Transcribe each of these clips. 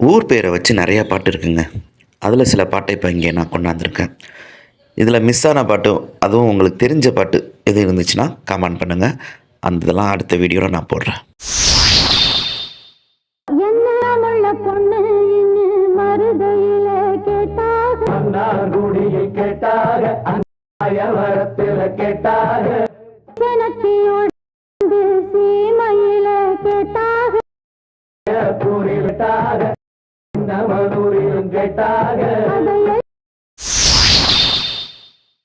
ஊர் பேரை வச்சு நிறையா பாட்டு இருக்குங்க. அதில் சில பாட்டை இப்போ இங்கே நான் கொண்டாந்துருக்கேன். இதில் மிஸ் ஆன பாட்டு அதுவும் உங்களுக்கு தெரிஞ்ச பாட்டு எது இருந்துச்சுன்னா கமெண்ட் பண்ணுங்கள் அந்த இதெல்லாம் அடுத்த வீடியோவில் நான் போடுறேன். கேட்டாக. நமதூரிலும் கேட்டாக.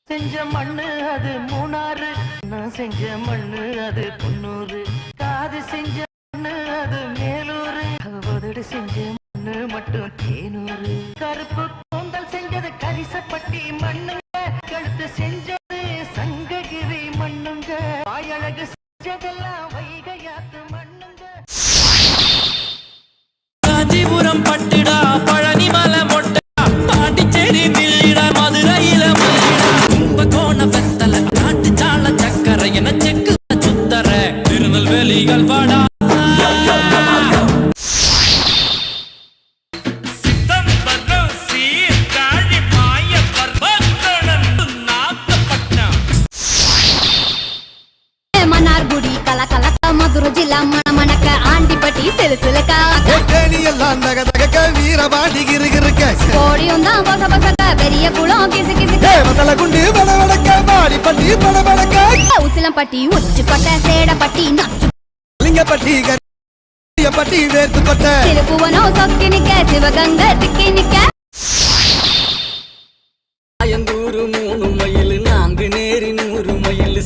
செஞ்ச மண்ணு அது மூணாறு. நான் செஞ்ச மண்ணு அது தொண்ணூறு காது செஞ்ச மண்ணு அது மேலூறு. அவதடு செஞ்ச மண்ணு மட்டும் தேனூறு கருப்பு கூந்தல் செஞ்சது கரிசப்பட்டி மண்ணுங்க. கழுத்து செஞ்சது சங்ககிரி மண்ணுங்க. வாயழகு செஞ்சதெல்லாம் சக்கரை என செக்கு சுத்தர திருநெல்வேலிகள் வாடா. மதுரை ஜில்லா மண மணக்க ஆண்டிப்பட்டி சிலு சிலுக்க எல்லாம் தக தகக்க வீரபாண்டி கிருகிருக்க கோடியும் தான் பச பசக்க பெரிய குளம் கிசு தேவதல குண்டு பட பட்டி பட வடக்க உசிலம்பட்டி உச்சிப்பட்ட சேடப்பட்டி நச்சு லிங்கப்பட்டி பட்டி வேர்த்துப்பட்ட திருப்புவனோ சொக்கி நிக்க சிவகங்கை திக்கி நிக்க. அயந்தூரு மூணு மயில் நான்கு நேரி நூறு மயில்.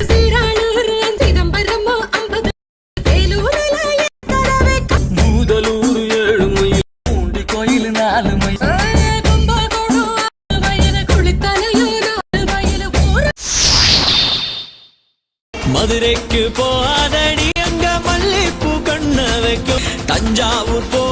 பூதலூர் ஏழு மயில் பூண்டி கோயில் நாலு மயில். மதுரைக்கு போகாதடி அங்க மல்லிப்பூ கண்ண வைக்கும். தஞ்சாவூர் போ